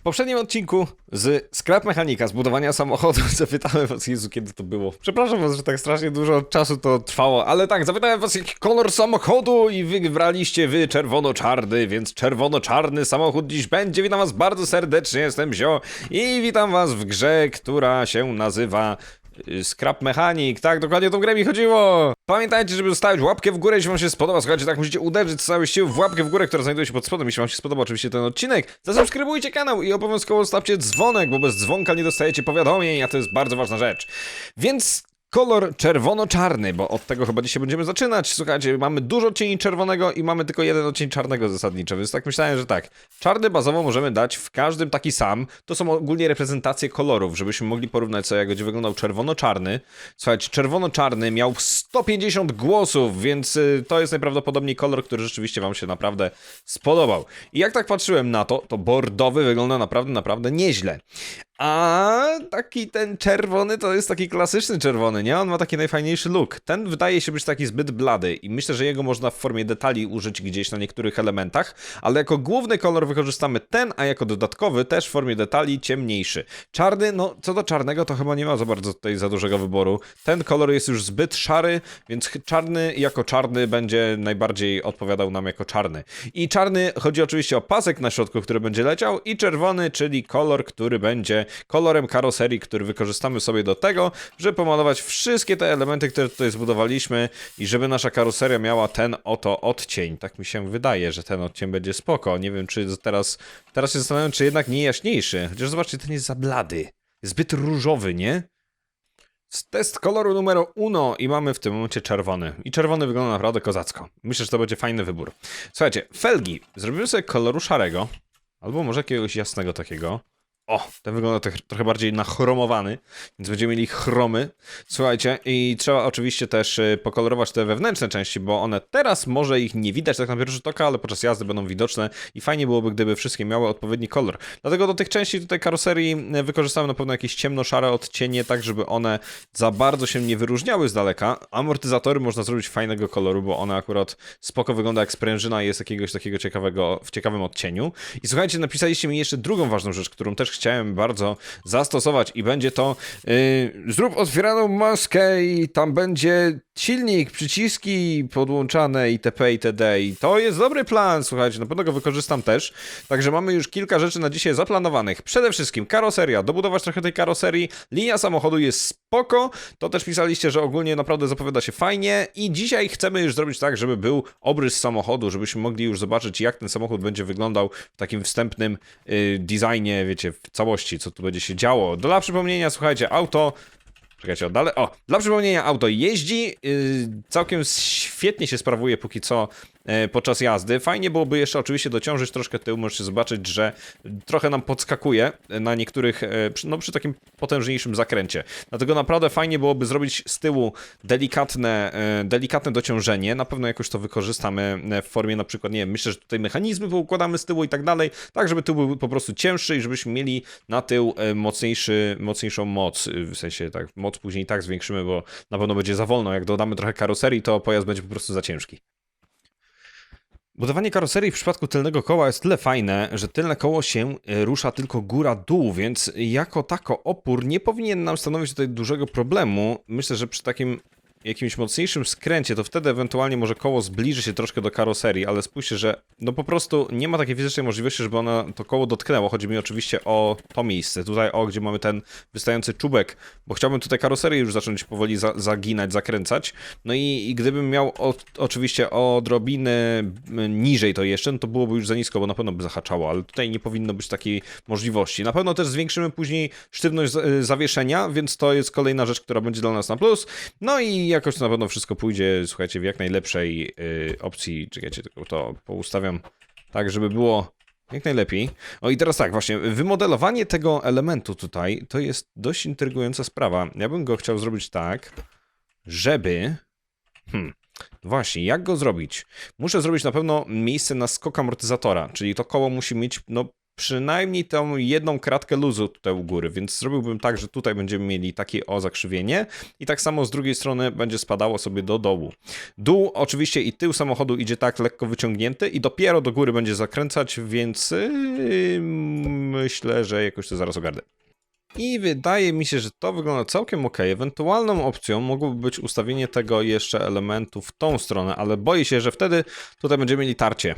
W poprzednim odcinku z Scrap Mechanika, z budowania samochodu, zapytałem was, Jezu, kiedy to było. Przepraszam was, że tak strasznie dużo czasu to trwało, ale tak, zapytałem was, jaki kolor samochodu i wybraliście wy czerwono-czarny, więc czerwono-czarny samochód dziś będzie. Witam was bardzo serdecznie, jestem Zio i witam was w grze, która się nazywa Scrap Mechanic. Tak, dokładnie o tą grę mi chodziło. Pamiętajcie, żeby zostawić łapkę w górę, jeśli wam się spodoba. Słuchajcie, tak musicie uderzyć z całej siły w łapkę w górę, która znajduje się pod spodem, jeśli wam się spodoba oczywiście ten odcinek. Zasubskrybujcie kanał i obowiązkowo zostawcie dzwonek, bo bez dzwonka nie dostajecie powiadomień, a to jest bardzo ważna rzecz. Więc kolor czerwono-czarny, bo od tego chyba dzisiaj będziemy zaczynać. Słuchajcie, mamy dużo odcieni czerwonego i mamy tylko jeden odcień czarnego zasadniczo, więc tak myślałem, że tak. Czarny bazowo możemy dać w każdym taki sam. To są ogólnie reprezentacje kolorów, żebyśmy mogli porównać sobie, jak będzie wyglądał czerwono-czarny. Słuchajcie, czerwono-czarny miał 150 głosów, więc y, to jest najprawdopodobniej kolor, który rzeczywiście wam się naprawdę spodobał. I jak tak patrzyłem na to, to bordowy wygląda naprawdę, naprawdę nieźle. A taki ten czerwony to jest taki klasyczny czerwony, nie? On ma taki najfajniejszy look. Ten wydaje się być taki zbyt blady i myślę, że jego można w formie detali użyć gdzieś na niektórych elementach, ale jako główny kolor wykorzystamy ten, a jako dodatkowy też w formie detali ciemniejszy. Czarny, no co do czarnego to chyba nie ma za bardzo tutaj za dużego wyboru. Ten kolor jest już zbyt szary, więc czarny jako czarny będzie najbardziej odpowiadał nam jako czarny. I czarny chodzi oczywiście o pasek na środku, który będzie leciał i czerwony, czyli kolor, który będzie kolorem karoserii, który wykorzystamy sobie do tego, żeby pomalować wszystkie te elementy, które tutaj zbudowaliśmy i żeby nasza karoseria miała ten oto odcień. Tak mi się wydaje, że ten odcień będzie spoko. Nie wiem, czy teraz, teraz się zastanawiam, czy jednak nie jaśniejszy. Chociaż zobaczcie, ten jest za blady. Zbyt różowy, nie? Test koloru numer uno i mamy w tym momencie czerwony. I czerwony wygląda naprawdę kozacko. Myślę, że to będzie fajny wybór. Słuchajcie, felgi. Zrobimy sobie koloru szarego. Albo może jakiegoś jasnego takiego. O, ten wygląda trochę bardziej nachromowany, więc będziemy mieli chromy. Słuchajcie, i trzeba oczywiście też y, pokolorować te wewnętrzne części, bo one teraz może ich nie widać tak na pierwszy rzut oka, ale podczas jazdy będą widoczne i fajnie byłoby, gdyby wszystkie miały odpowiedni kolor. Dlatego do tych części tutaj karoserii y, wykorzystamy na pewno jakieś ciemno-szare odcienie, tak żeby one za bardzo się nie wyróżniały z daleka. Amortyzatory można zrobić fajnego koloru, bo one akurat spoko wygląda jak sprężyna i jest jakiegoś takiego ciekawego, w ciekawym odcieniu. I słuchajcie, napisaliście mi jeszcze drugą ważną rzecz, którą też chciałem bardzo zastosować i będzie to yy, zrób otwieraną maskę i tam będzie silnik, przyciski podłączane itp. itd. I to jest dobry plan, słuchajcie, na pewno go wykorzystam też. Także mamy już kilka rzeczy na dzisiaj zaplanowanych. Przede wszystkim karoseria, dobudować trochę tej karoserii, linia samochodu jest spoko, to też pisaliście, że ogólnie naprawdę zapowiada się fajnie i dzisiaj chcemy już zrobić tak, żeby był obrys samochodu, żebyśmy mogli już zobaczyć, jak ten samochód będzie wyglądał w takim wstępnym y, designie, wiecie, w całości, co tu będzie się działo. Dla przypomnienia, słuchajcie, auto Czekajcie, oddalę. O, dla przypomnienia, auto jeździ, yy, całkiem świetnie się sprawuje póki co podczas jazdy. Fajnie byłoby jeszcze oczywiście dociążyć troszkę tył, możecie zobaczyć, że trochę nam podskakuje na niektórych, przy, no przy takim potężniejszym zakręcie. Dlatego naprawdę fajnie byłoby zrobić z tyłu delikatne, delikatne dociążenie. Na pewno jakoś to wykorzystamy w formie na przykład, nie wiem, myślę, że tutaj mechanizmy poukładamy z tyłu i tak dalej, tak żeby tył był po prostu cięższy i żebyśmy mieli na tył mocniejszy, mocniejszą moc, w sensie tak, moc później tak zwiększymy, bo na pewno będzie za wolno. Jak dodamy trochę karoserii, to pojazd będzie po prostu za ciężki. Budowanie karoserii w przypadku tylnego koła jest tyle fajne, że tylne koło się e, rusza tylko góra-dół, więc jako tako opór nie powinien nam stanowić tutaj dużego problemu. Myślę, że przy takim jakimś mocniejszym skręcie, to wtedy ewentualnie może koło zbliży się troszkę do karoserii, ale spójrzcie, że no po prostu nie ma takiej fizycznej możliwości, żeby ona to koło dotknęło. Chodzi mi oczywiście o to miejsce, tutaj o, gdzie mamy ten wystający czubek, bo chciałbym tutaj karoserię już zacząć powoli za, zaginać, zakręcać. No i, i gdybym miał o, oczywiście odrobinę niżej to jeszcze, no to byłoby już za nisko, bo na pewno by zahaczało, ale tutaj nie powinno być takiej możliwości. Na pewno też zwiększymy później sztywność za- zawieszenia, więc to jest kolejna rzecz, która będzie dla nas na plus. No i jakoś to na pewno wszystko pójdzie, słuchajcie, w jak najlepszej y, opcji. Czekajcie, tylko to poustawiam tak, żeby było jak najlepiej. O i teraz tak, właśnie, wymodelowanie tego elementu tutaj to jest dość intrygująca sprawa. Ja bym go chciał zrobić tak, żeby. Hmm. Właśnie, jak go zrobić? Muszę zrobić na pewno miejsce na skok amortyzatora, czyli to koło musi mieć, no, przynajmniej tą jedną kratkę luzu tutaj u góry, więc zrobiłbym tak, że tutaj będziemy mieli takie o zakrzywienie i tak samo z drugiej strony będzie spadało sobie do dołu. Dół oczywiście i tył samochodu idzie tak lekko wyciągnięty i dopiero do góry będzie zakręcać, więc yy, myślę, że jakoś to zaraz ogarnę. I wydaje mi się, że to wygląda całkiem ok. Ewentualną opcją mogłoby być ustawienie tego jeszcze elementu w tą stronę, ale boję się, że wtedy tutaj będziemy mieli tarcie.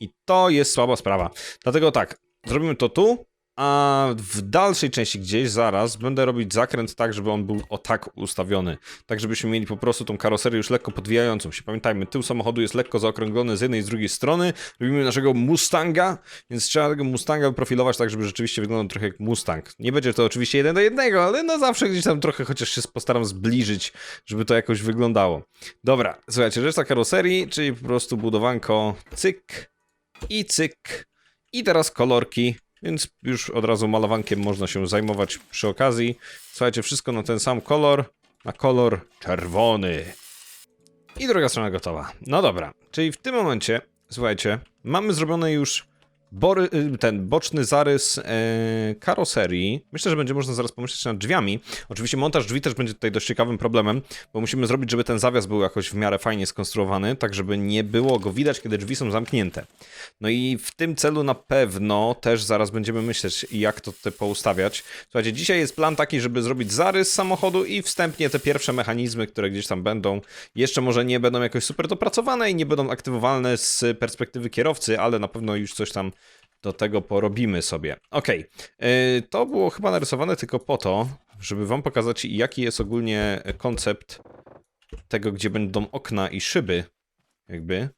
I to jest słaba sprawa. Dlatego tak, zrobimy to tu, a w dalszej części gdzieś zaraz będę robić zakręt tak, żeby on był o tak ustawiony. Tak, żebyśmy mieli po prostu tą karoserię już lekko podwijającą się. Pamiętajmy, tył samochodu jest lekko zaokrąglony z jednej i z drugiej strony. Robimy naszego Mustanga, więc trzeba tego Mustanga profilować tak, żeby rzeczywiście wyglądał trochę jak Mustang. Nie będzie to oczywiście jeden do jednego, ale no zawsze gdzieś tam trochę chociaż się postaram zbliżyć, żeby to jakoś wyglądało. Dobra, słuchajcie, reszta karoserii, czyli po prostu budowanko cyk i cyk. I teraz kolorki, więc już od razu malowankiem można się zajmować przy okazji. Słuchajcie, wszystko na ten sam kolor, na kolor czerwony. I druga strona gotowa. No dobra, czyli w tym momencie, słuchajcie, mamy zrobiony już bory, y, ten boczny zarys e, karoserii. Myślę, że będzie można zaraz pomyśleć nad drzwiami. Oczywiście montaż drzwi też będzie tutaj dość ciekawym problemem, bo musimy zrobić, żeby ten zawias był jakoś w miarę fajnie skonstruowany, tak żeby nie było go widać, kiedy drzwi są zamknięte. No i w tym celu na pewno też zaraz będziemy myśleć, jak to tutaj poustawiać. Słuchajcie, dzisiaj jest plan taki, żeby zrobić zarys samochodu i wstępnie te pierwsze mechanizmy, które gdzieś tam będą, jeszcze może nie będą jakoś super dopracowane i nie będą aktywowalne z perspektywy kierowcy, ale na pewno już coś tam do tego porobimy sobie. Okej, okay. to było chyba narysowane tylko po to, żeby wam pokazać, jaki jest ogólnie koncept tego, gdzie będą okna i szyby, jakby.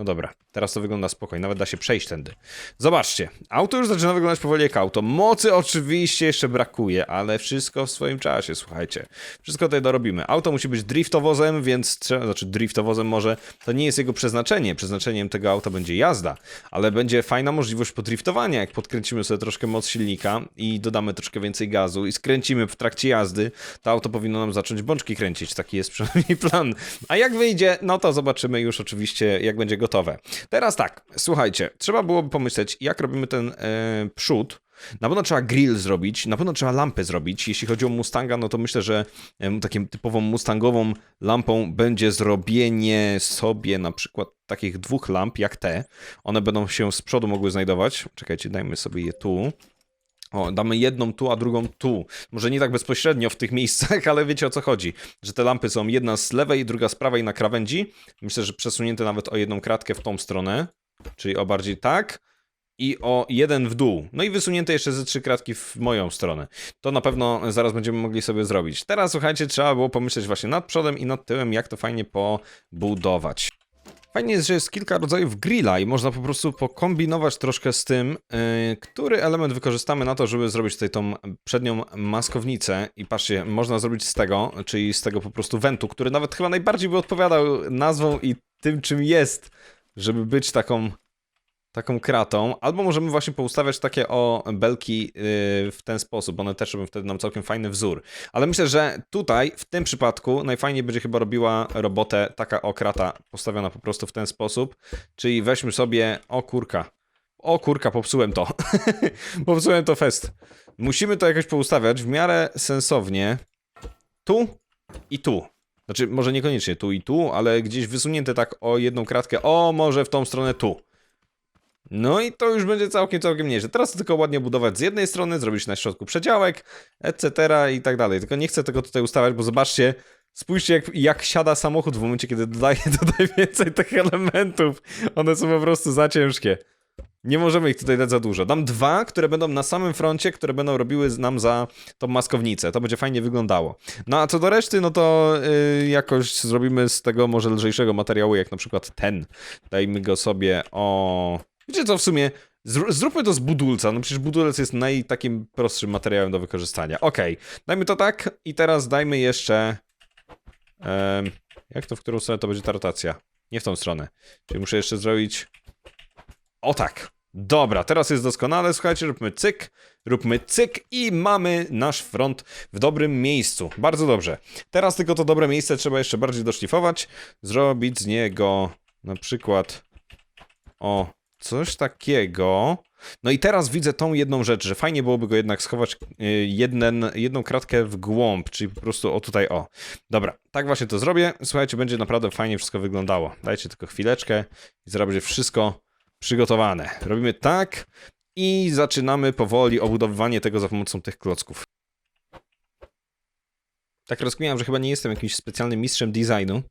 No dobra, teraz to wygląda spokojnie, nawet da się przejść tędy. Zobaczcie, auto już zaczyna wyglądać powoli jak auto. Mocy oczywiście jeszcze brakuje, ale wszystko w swoim czasie, słuchajcie. Wszystko tutaj dorobimy. Auto musi być driftowozem, więc trzeba, znaczy driftowozem może, to nie jest jego przeznaczenie. Przeznaczeniem tego auta będzie jazda, ale będzie fajna możliwość podriftowania, jak podkręcimy sobie troszkę moc silnika i dodamy troszkę więcej gazu i skręcimy w trakcie jazdy, to auto powinno nam zacząć bączki kręcić. Taki jest przynajmniej plan. A jak wyjdzie, no to zobaczymy już oczywiście, jak będzie gotowe. Teraz tak, słuchajcie, trzeba byłoby pomyśleć, jak robimy ten e, przód. Na pewno trzeba grill zrobić, na pewno trzeba lampę zrobić. Jeśli chodzi o Mustanga, no to myślę, że e, taką typową Mustangową lampą będzie zrobienie sobie na przykład takich dwóch lamp jak te. One będą się z przodu mogły znajdować. Czekajcie, dajmy sobie je tu. O, damy jedną tu, a drugą tu. Może nie tak bezpośrednio w tych miejscach, ale wiecie o co chodzi. Że te lampy są jedna z lewej, druga z prawej na krawędzi. Myślę, że przesunięte nawet o jedną kratkę w tą stronę. Czyli o bardziej tak. I o jeden w dół. No i wysunięte jeszcze ze trzy kratki w moją stronę. To na pewno zaraz będziemy mogli sobie zrobić. Teraz słuchajcie, trzeba było pomyśleć właśnie nad przodem i nad tyłem, jak to fajnie pobudować. Fajnie jest, że jest kilka rodzajów grilla i można po prostu pokombinować troszkę z tym, yy, który element wykorzystamy na to, żeby zrobić tutaj tą przednią maskownicę. I patrzcie, można zrobić z tego, czyli z tego po prostu wentu, który nawet chyba najbardziej by odpowiadał nazwą i tym, czym jest, żeby być taką taką kratą, albo możemy właśnie poustawiać takie o belki yy, w ten sposób, one też robią wtedy nam całkiem fajny wzór. Ale myślę, że tutaj, w tym przypadku, najfajniej będzie chyba robiła robotę taka o krata postawiona po prostu w ten sposób, czyli weźmy sobie, o kurka, o kurka, popsułem to, popsułem to fest. Musimy to jakoś poustawiać w miarę sensownie, tu i tu. Znaczy, może niekoniecznie tu i tu, ale gdzieś wysunięte tak o jedną kratkę, o może w tą stronę tu. No i to już będzie całkiem, całkiem nieźle. Teraz tylko ładnie budować z jednej strony, zrobić na środku przedziałek, etc. i tak dalej. Tylko nie chcę tego tutaj ustawiać, bo zobaczcie, spójrzcie jak, jak siada samochód w momencie, kiedy dodaję tutaj więcej tych elementów. One są po prostu za ciężkie. Nie możemy ich tutaj dać za dużo. Dam dwa, które będą na samym froncie, które będą robiły nam za tą maskownicę. To będzie fajnie wyglądało. No a co do reszty, no to yy, jakoś zrobimy z tego może lżejszego materiału, jak na przykład ten. Dajmy go sobie o Wiecie co, w sumie zróbmy to z budulca, no przecież budulec jest naj takim prostszym materiałem do wykorzystania. Okej, okay. dajmy to tak i teraz dajmy jeszcze... Um, jak to, w którą stronę to będzie ta rotacja? Nie w tą stronę. Czyli muszę jeszcze zrobić... O tak! Dobra, teraz jest doskonale, słuchajcie, róbmy cyk, róbmy cyk i mamy nasz front w dobrym miejscu. Bardzo dobrze. Teraz tylko to dobre miejsce trzeba jeszcze bardziej doszlifować, zrobić z niego na przykład o Coś takiego. No i teraz widzę tą jedną rzecz, że fajnie byłoby go jednak schować y, jeden, jedną kratkę w głąb, czyli po prostu o tutaj o. Dobra, tak właśnie to zrobię. Słuchajcie, będzie naprawdę fajnie wszystko wyglądało. Dajcie tylko chwileczkę i zaraz będzie wszystko przygotowane. Robimy tak I zaczynamy powoli obudowywanie tego za pomocą tych klocków. Tak rozkminiam, że chyba nie jestem jakimś specjalnym mistrzem designu,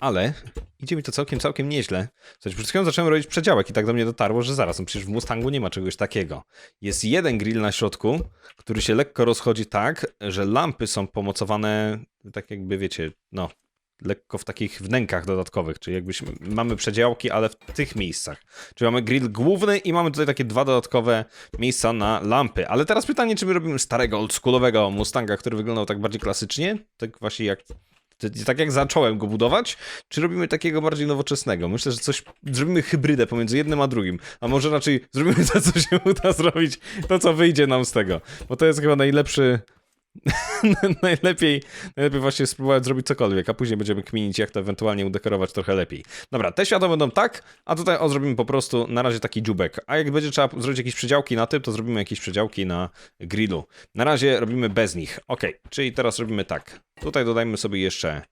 ale idzie mi to całkiem, całkiem nieźle. Słuchajcie, przed chwilą zacząłem robić przedziałek i tak do mnie dotarło, że zaraz, no przecież w Mustangu nie ma czegoś takiego. Jest jeden grill na środku, który się lekko rozchodzi tak, że lampy są pomocowane, tak jakby wiecie, no, lekko w takich wnękach dodatkowych, czyli jakbyśmy, mamy przedziałki, ale w tych miejscach. Czyli mamy grill główny i mamy tutaj takie dwa dodatkowe miejsca na lampy. Ale teraz pytanie, czy my robimy starego, oldschoolowego Mustanga, który wyglądał tak bardziej klasycznie, tak właśnie jak tak jak zacząłem go budować, czy robimy takiego bardziej nowoczesnego? Myślę, że coś, zrobimy hybrydę pomiędzy jednym a drugim, a może raczej zrobimy to, co się uda zrobić, to co wyjdzie nam z tego, bo to jest chyba najlepszy, najlepiej, najlepiej właśnie spróbować zrobić cokolwiek, a później będziemy kminić, jak to ewentualnie udekorować trochę lepiej. Dobra, te światła będą tak, a tutaj o, zrobimy po prostu na razie taki dziubek, a jak będzie trzeba zrobić jakieś przedziałki na tym, to zrobimy jakieś przedziałki na grillu. Na razie robimy bez nich. Ok, czyli teraz robimy tak. Tutaj dodajmy sobie jeszcze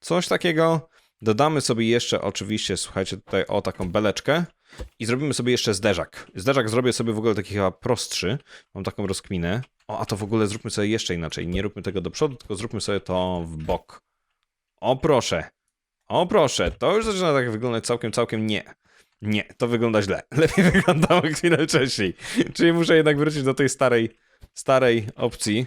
coś takiego. Dodamy sobie jeszcze oczywiście, słuchajcie, tutaj o taką beleczkę i zrobimy sobie jeszcze zderzak. Zderzak zrobię sobie w ogóle taki chyba prostszy. Mam taką rozkminę. O, a to w ogóle zróbmy sobie jeszcze inaczej. Nie róbmy tego do przodu, tylko zróbmy sobie to w bok. O proszę. O proszę. To już zaczyna tak wyglądać całkiem, całkiem nie. Nie, to wygląda źle. Lepiej wyglądało chwilę wcześniej. Czyli muszę jednak wrócić do tej starej, starej opcji.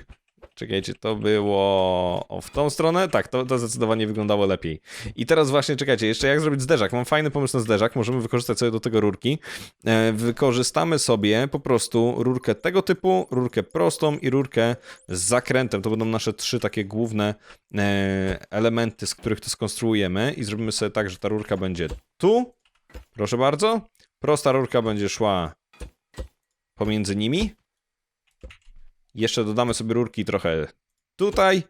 Czekajcie, to było w tą stronę? Tak, to, to zdecydowanie wyglądało lepiej. I teraz właśnie, czekajcie, jeszcze jak zrobić zderzak? Mam fajny pomysł na zderzak, możemy wykorzystać sobie do tego rurki. E, wykorzystamy sobie po prostu rurkę tego typu, rurkę prostą i rurkę z zakrętem. To będą nasze trzy takie główne e, elementy, z których to skonstruujemy i zrobimy sobie tak, że ta rurka będzie tu, proszę bardzo. Prosta rurka będzie szła pomiędzy nimi. Jeszcze dodamy sobie rurki trochę tutaj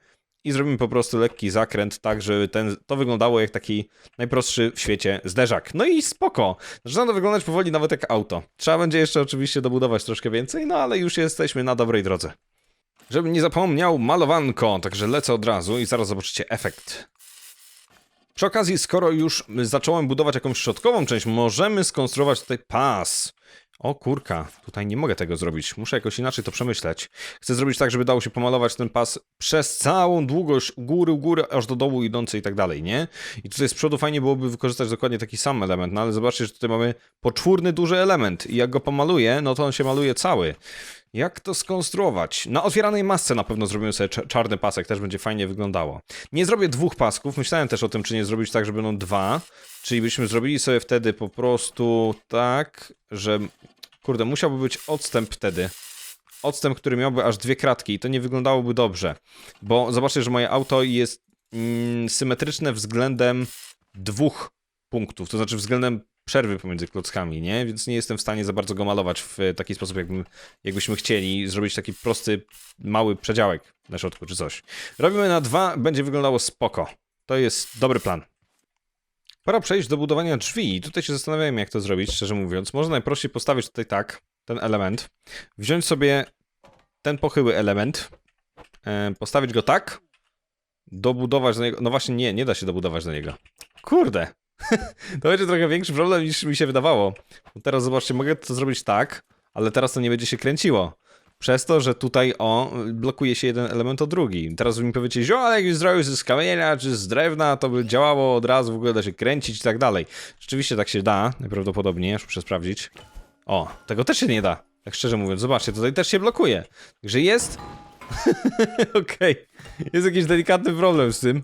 i zrobimy po prostu lekki zakręt, tak żeby ten, to wyglądało jak taki najprostszy w świecie zderzak. No i spoko. Zaczyna to wyglądać powoli nawet jak auto. Trzeba będzie jeszcze oczywiście dobudować troszkę więcej, no ale już jesteśmy na dobrej drodze. Żebym nie zapomniał, malowanko, także lecę od razu i zaraz zobaczycie efekt. Przy okazji, skoro już zacząłem budować jakąś środkową część, możemy skonstruować tutaj pas. O kurka, tutaj nie mogę tego zrobić. Muszę jakoś inaczej to przemyśleć. Chcę zrobić tak, żeby dało się pomalować ten pas przez całą długość, góry, góry, aż do dołu idący i tak dalej, nie? I tutaj z przodu fajnie byłoby wykorzystać dokładnie taki sam element, no ale zobaczcie, że tutaj mamy poczwórny duży element i jak go pomaluję, no to on się maluje cały. Jak to skonstruować? Na otwieranej masce na pewno zrobimy sobie cz- czarny pasek, też będzie fajnie wyglądało. Nie zrobię dwóch pasków, myślałem też o tym, czy nie zrobić tak, że będą dwa, czyli byśmy zrobili sobie wtedy po prostu tak, że kurde, musiałby być odstęp wtedy. Odstęp, który miałby aż dwie kratki i to nie wyglądałoby dobrze, bo zobaczcie, że moje auto jest mm, symetryczne względem dwóch punktów, to znaczy względem przerwy pomiędzy klockami, nie? Więc nie jestem w stanie za bardzo go malować w taki sposób, jakbym, jakbyśmy chcieli. Zrobić taki prosty, mały przedziałek na środku czy coś. Robimy na dwa, będzie wyglądało spoko. To jest dobry plan. Pora przejść do budowania drzwi. I tutaj się zastanawiałem, jak to zrobić, szczerze mówiąc. Można najprościej postawić tutaj tak, ten element. Wziąć sobie ten pochyły element, e, postawić go tak, dobudować do niego. No właśnie, nie, nie da się dobudować do niego. Kurde. To będzie trochę większy problem niż mi się wydawało. Bo teraz zobaczcie, mogę to zrobić tak, ale teraz to nie będzie się kręciło. Przez to, że tutaj o, blokuje się jeden element o drugi. Teraz mi powiecie, że o, ale jakbyś zrobił z kamienia czy z drewna, to by działało od razu, w ogóle da się kręcić i tak dalej. Rzeczywiście tak się da, najprawdopodobniej, aż muszę sprawdzić. O, tego też się nie da, tak szczerze mówiąc. Zobaczcie, tutaj też się blokuje. Także jest... Okej, jest jakiś delikatny problem z tym.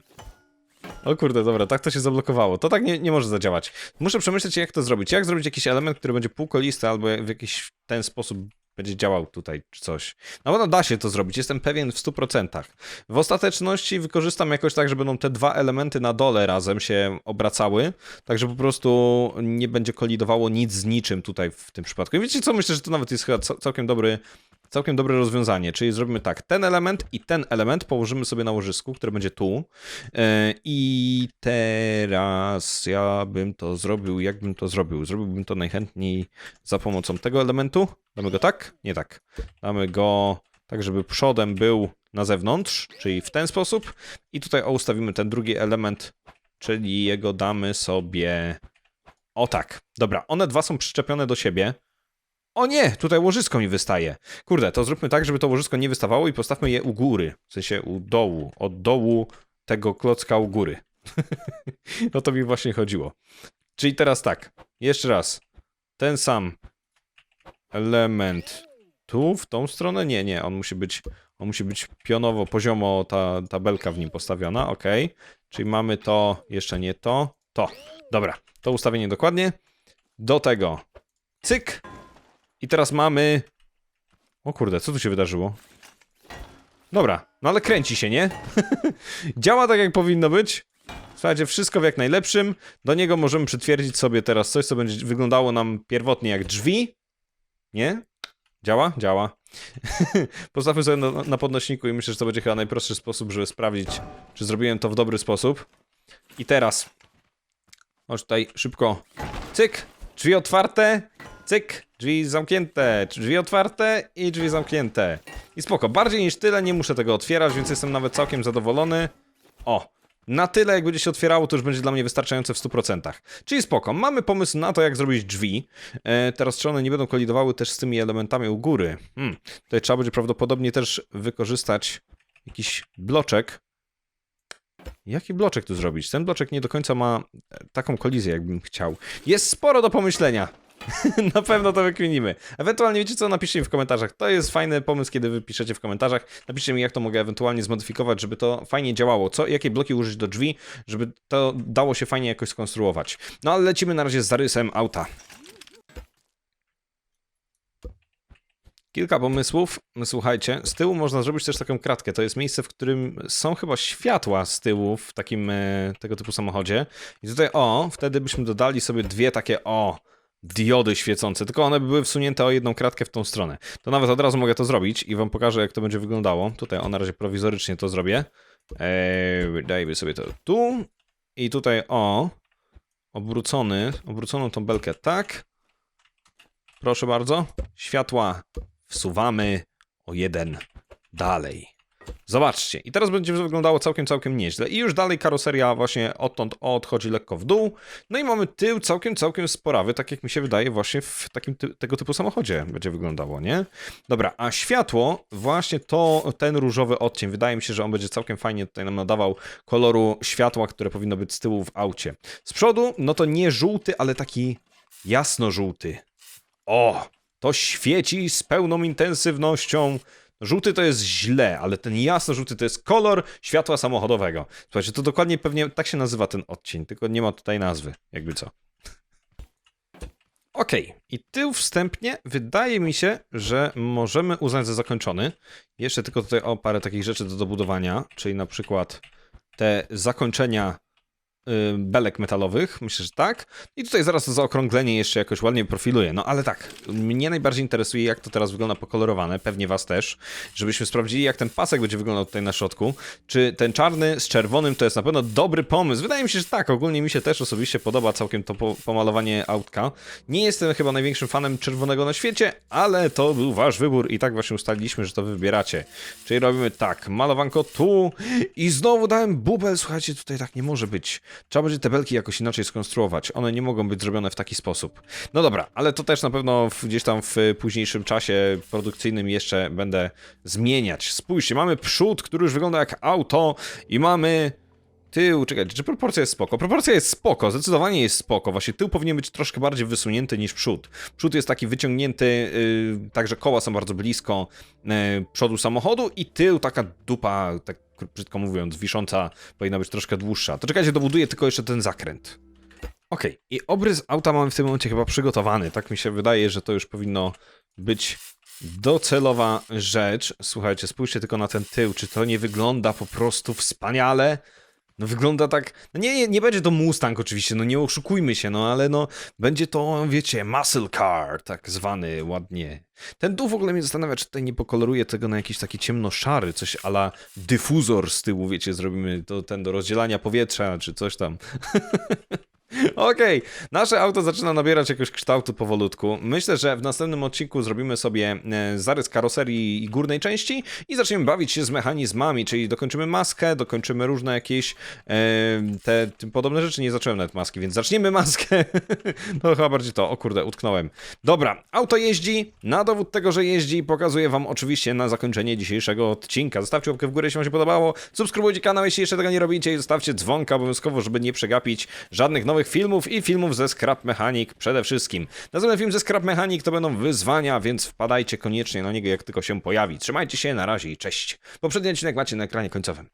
O kurde, dobra, tak to się zablokowało. To tak nie, nie może zadziałać. Muszę przemyśleć, jak to zrobić. Jak zrobić jakiś element, który będzie półkolisty albo w jakiś ten sposób będzie działał tutaj, czy coś. Na pewno da się to zrobić, jestem pewien w 100%. W ostateczności wykorzystam jakoś tak, że będą te dwa elementy na dole razem się obracały, tak że po prostu nie będzie kolidowało nic z niczym tutaj w tym przypadku. I wiecie co, myślę, że to nawet jest chyba ca- całkiem dobry Całkiem dobre rozwiązanie, czyli zrobimy tak, ten element i ten element położymy sobie na łożysku, które będzie tu Yy, i teraz ja bym to zrobił, jakbym to zrobił? Zrobiłbym to najchętniej za pomocą tego elementu. Damy go tak? Nie tak. Damy go tak, żeby przodem był na zewnątrz, czyli w ten sposób i tutaj o, ustawimy ten drugi element, czyli jego damy sobie o tak. Dobra, one dwa są przyczepione do siebie. O nie, tutaj łożysko mi wystaje. Kurde, to zróbmy tak, żeby to łożysko nie wystawało i postawmy je u góry. W sensie u dołu, od dołu tego klocka u góry. o to mi właśnie chodziło. Czyli teraz tak, jeszcze raz. Ten sam element tu, w tą stronę? Nie, nie, on musi być, on musi być pionowo, poziomo ta tabelka w nim postawiona, ok. Czyli mamy to, jeszcze nie to, to. Dobra, to ustawienie dokładnie. Do tego cyk. I teraz mamy... O kurde, co tu się wydarzyło? Dobra, no ale kręci się, nie? Działa tak, jak powinno być. Słuchajcie, wszystko w jak najlepszym. Do niego możemy przytwierdzić sobie teraz coś, co będzie wyglądało nam pierwotnie jak drzwi. Nie? Działa? Działa. Postawmy sobie na, na podnośniku i myślę, że to będzie chyba najprostszy sposób, żeby sprawdzić, czy zrobiłem to w dobry sposób. I teraz. Może tutaj szybko. Cyk. Drzwi otwarte. Cyk. Drzwi zamknięte. Drzwi otwarte i drzwi zamknięte. I spoko. Bardziej niż tyle nie muszę tego otwierać, więc jestem nawet całkiem zadowolony. O. Na tyle, jak będzie się otwierało, to już będzie dla mnie wystarczające w 100%. Czyli spoko, mamy pomysł na to, jak zrobić drzwi. E, teraz czy one nie będą kolidowały też z tymi elementami u góry. Hmm. Tutaj trzeba będzie prawdopodobnie też wykorzystać jakiś bloczek. Jaki bloczek tu zrobić? Ten bloczek nie do końca ma e, taką kolizję, jakbym chciał. Jest sporo do pomyślenia. Na pewno to wykminimy. Ewentualnie wiecie co, napiszcie mi w komentarzach. To jest fajny pomysł, kiedy wy piszecie w komentarzach. Napiszcie mi, jak to mogę ewentualnie zmodyfikować, żeby to fajnie działało. Co, jakie bloki użyć do drzwi, żeby to dało się fajnie jakoś skonstruować. No ale lecimy na razie z zarysem auta. Kilka pomysłów. Słuchajcie, z tyłu można zrobić też taką kratkę. To jest miejsce, w którym są chyba światła z tyłu w takim e, tego typu samochodzie. I tutaj o, wtedy byśmy dodali sobie dwie takie o diody świecące, tylko one by były wsunięte o jedną kratkę w tą stronę. To nawet od razu mogę to zrobić i wam pokażę, jak to będzie wyglądało. Tutaj o, na razie prowizorycznie to zrobię. Eee, dajmy sobie to tu i tutaj o, obrócony, obróconą tą belkę tak. Proszę bardzo. Światła wsuwamy o jeden dalej. Zobaczcie. I teraz będzie wyglądało całkiem, całkiem nieźle. I już dalej karoseria właśnie odtąd odchodzi lekko w dół. No i mamy tył całkiem, całkiem sporawy, tak jak mi się wydaje właśnie w takim ty tego typu samochodzie będzie wyglądało, nie? Dobra, a światło, właśnie to, ten różowy odcień, wydaje mi się, że on będzie całkiem fajnie tutaj nam nadawał koloru światła, które powinno być z tyłu w aucie. Z przodu, no to nie żółty, ale taki jasno-żółty. O, to świeci z pełną intensywnością. Żółty to jest źle, ale ten jasno-żółty to jest kolor światła samochodowego. Słuchajcie, to dokładnie pewnie tak się nazywa ten odcień, tylko nie ma tutaj nazwy, jakby co. Okej, i tył wstępnie wydaje mi się, że możemy uznać za zakończony. Jeszcze tylko tutaj o parę takich rzeczy do dobudowania, czyli na przykład te zakończenia belek metalowych, myślę, że tak. I tutaj zaraz to zaokrąglenie jeszcze jakoś ładnie profiluje. No ale tak, mnie najbardziej interesuje, jak to teraz wygląda pokolorowane, pewnie was też, żebyśmy sprawdzili, jak ten pasek będzie wyglądał tutaj na środku. Czy ten czarny z czerwonym to jest na pewno dobry pomysł? Wydaje mi się, że tak. Ogólnie mi się też osobiście podoba całkiem to po pomalowanie autka. Nie jestem chyba największym fanem czerwonego na świecie, ale to był wasz wybór i tak właśnie ustaliliśmy, że to wy wybieracie. Czyli robimy tak, malowanko tu i znowu dałem bubel. Słuchajcie, tutaj tak nie może być. Trzeba będzie te belki jakoś inaczej skonstruować. One nie mogą być zrobione w taki sposób. No dobra, ale to też na pewno gdzieś tam w późniejszym czasie produkcyjnym jeszcze będę zmieniać. Spójrzcie, mamy przód, który już wygląda jak auto i mamy tył, czekajcie, czy proporcja jest spoko? Proporcja jest spoko, zdecydowanie jest spoko. Właśnie tył powinien być troszkę bardziej wysunięty niż przód. Przód jest taki wyciągnięty, yy, także koła są bardzo blisko yy, przodu samochodu i tył taka dupa, tak brzydko mówiąc, wisząca powinna być troszkę dłuższa. To czekajcie, dobuduję tylko jeszcze ten zakręt. Okej, i obrys auta mamy w tym momencie chyba przygotowany. Tak mi się wydaje, że to już powinno być docelowa rzecz. Słuchajcie, spójrzcie tylko na ten tył. Czy to nie wygląda po prostu wspaniale? No wygląda tak. No nie, nie, będzie to Mustang oczywiście, no nie oszukujmy się, no ale no będzie to, wiecie, muscle car, tak zwany ładnie. Ten dół w ogóle mnie zastanawia, czy tutaj nie pokoloruje tego na jakiś taki ciemno-szary, coś ala dyfuzor z tyłu, wiecie, zrobimy to ten do rozdzielania powietrza, czy coś tam. Okej, nasze auto zaczyna nabierać jakiegoś kształtu powolutku. Myślę, że w następnym odcinku zrobimy sobie e, zarys karoserii i górnej części i zaczniemy bawić się z mechanizmami, czyli dokończymy maskę, dokończymy różne jakieś e, te, podobne rzeczy. Nie zacząłem nawet maski, więc zaczniemy maskę. to chyba bardziej to. O kurde, utknąłem. Dobra, auto jeździ. Na dowód tego, że jeździ, pokazuję wam oczywiście na zakończenie dzisiejszego odcinka. Zostawcie łapkę w górę, jeśli wam się podobało. Subskrybujcie kanał, jeśli jeszcze tego nie robicie i zostawcie dzwonka obowiązkowo, żeby nie przegapić żadnych filmów i filmów ze Scrap Mechanic przede wszystkim. Następny film ze Scrap Mechanic to będą wyzwania, więc wpadajcie koniecznie na niego, jak tylko się pojawi. Trzymajcie się, na razie i cześć. Poprzedni odcinek macie na ekranie końcowym.